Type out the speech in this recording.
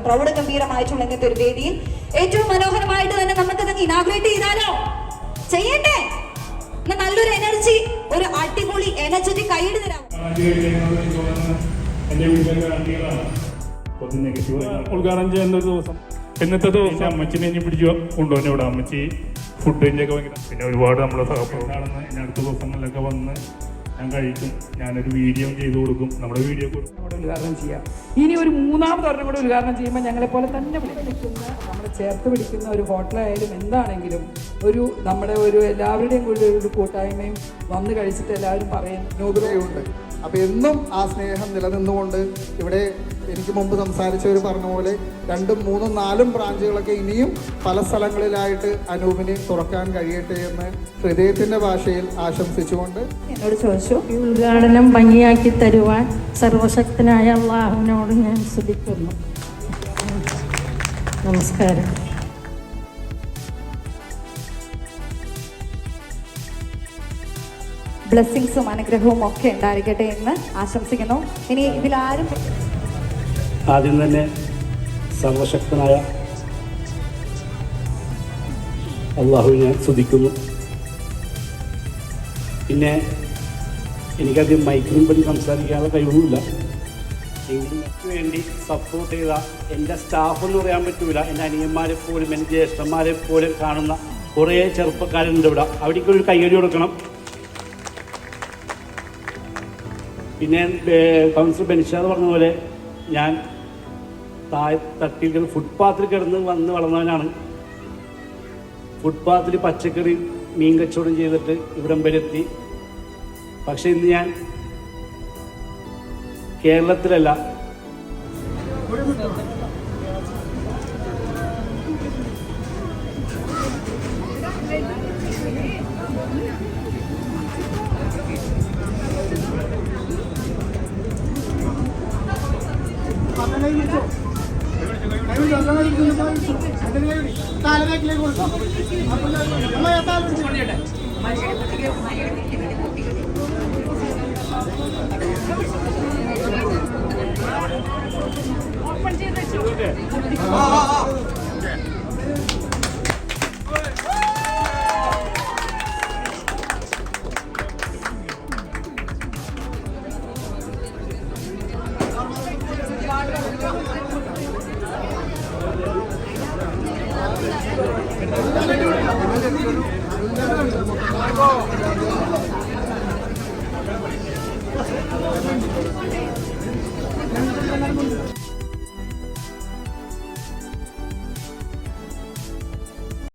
പ്രൗഢഗംഭീരമായിട്ടുള്ള ഇങ്ങനത്തെ ഒരു വേദിയിൽ ഏറ്റവും മനോഹരമായിട്ട് തന്നെ നമുക്ക് ഇതങ്ങ് ഇനാഗ്രേറ്റ് ചെയ്താലോ? ചെയ്യണ്ടേ? നല്ലൊരു എനർജി ഒരു അടിപൊളി എനർജറ്റിക് കൈയിട് തരാം ഉദ്ഘാടനം ചെയ്യുന്ന ഒരു ദിവസം. ഇന്നത്തെ ദിവസം അമ്മച്ചിനെ ഇനി പിടിച്ചു കൊണ്ടുപോകുന്ന ഇവിടെ. അമ്മച്ചി ഫുഡിന്റെ ഒക്കെ ഭയങ്കര പിന്നെ ഒരുപാട് നമ്മളെ സഹപ്രവർത്തനം ഇനി അടുത്ത ദിവസങ്ങളിലൊക്കെ വന്ന് ഞാൻ കഴിക്കും. ഞാനൊരു വീഡിയോ ചെയ്തു കൊടുക്കും. നമ്മുടെ വീഡിയോ കൂടെ ഉദ്ഘാടനം ചെയ്യാം. ഇനി ഒരു മൂന്നാമത് ഒരെണ്ണം കൂടെ ഉദ്ഘാടനം ചെയ്യുമ്പോൾ ഞങ്ങളെ പോലെ തന്നെ വിളിക്കുന്ന നമ്മളെ ചേർത്ത് പിടിക്കുന്ന ഒരു ഹോട്ടലായാലും എന്താണെങ്കിലും ഒരു നമ്മുടെ ഒരു എല്ലാവരുടെയും കൂടി ഒരു കൂട്ടായ്മയും വന്ന് കഴിച്ചിട്ട് എല്ലാവരും പറയും ഉണ്ട്. അപ്പൊ എന്നും ആ സ്നേഹം നിലനിന്നുകൊണ്ട് ഇവിടെ എനിക്ക് മുമ്പ് സംസാരിച്ചവർ പറഞ്ഞ പോലെ രണ്ടും മൂന്നും നാലും ബ്രാഞ്ചുകളൊക്കെ ഇനിയും പല സ്ഥലങ്ങളിലായിട്ട് അനൂപിന് തുറക്കാൻ കഴിയട്ടെ എന്ന് ഹൃദയത്തിന്റെ ഭാഷയിൽ ആശംസിച്ചുകൊണ്ട് എന്നോട് ചോദിച്ചു ഈ ഉദ്ഘാടനം ഭംഗിയാക്കി തരുവാൻ സർവശക്തനായ അള്ളാഹുവിനോട് ഞാൻ ശ്രദ്ധിക്കുന്നു. നമസ്കാരം. ബ്ലെസ്സിങ്സും അനുഗ്രഹവും ഒക്കെ ഉണ്ടായിരിക്കട്ടെ എന്ന് ആശംസിക്കുന്നു. ഇനി ഇതിലാരും ആദ്യം തന്നെ സർവശക്തനായ അള്ളാഹുവിനെ സ്തുതിക്കുന്നു. പിന്നെ എനിക്കധികം മൈക്കിനും പറ്റി സംസാരിക്കാനുള്ള കഴിവൊന്നുമില്ല എങ്കിലും എനിക്ക് വേണ്ടി സപ്പോർട്ട് ചെയ്ത എന്റെ സ്റ്റാഫ് എന്ന് പറയാൻ പറ്റൂല. എന്റെ അനിയന്മാരെ പോലും എന്റെ ജ്യേഷ്ഠന്മാരെ പോലും കാണുന്ന കുറേ ചെറുപ്പക്കാരുണ്ട് ഇവിടെ. അവിടേക്ക് ഒരു കൈയടി കൊടുക്കണം. പിന്നെ കൗൺസിലർ ബെൻഷാദ് പറഞ്ഞ പോലെ ഞാൻ താഴെ തട്ടിൽ കിടന്ന് ഫുട്പാത്തിൽ കിടന്ന് വന്ന് വളർന്നവനാണ്. ഫുട്പാത്തിൽ പച്ചക്കറി മീൻ കച്ചവടം ചെയ്തിട്ട് ഇവിടം വരെ എത്തി. പക്ഷെ ഇന്ന് ഞാൻ കേരളത്തിലല്ല. തലവേക്കിലേക്ക് കൊടുക്കാം ഓപ്പൺ ചെയ്ത് വെച്ചു. I'm going to go.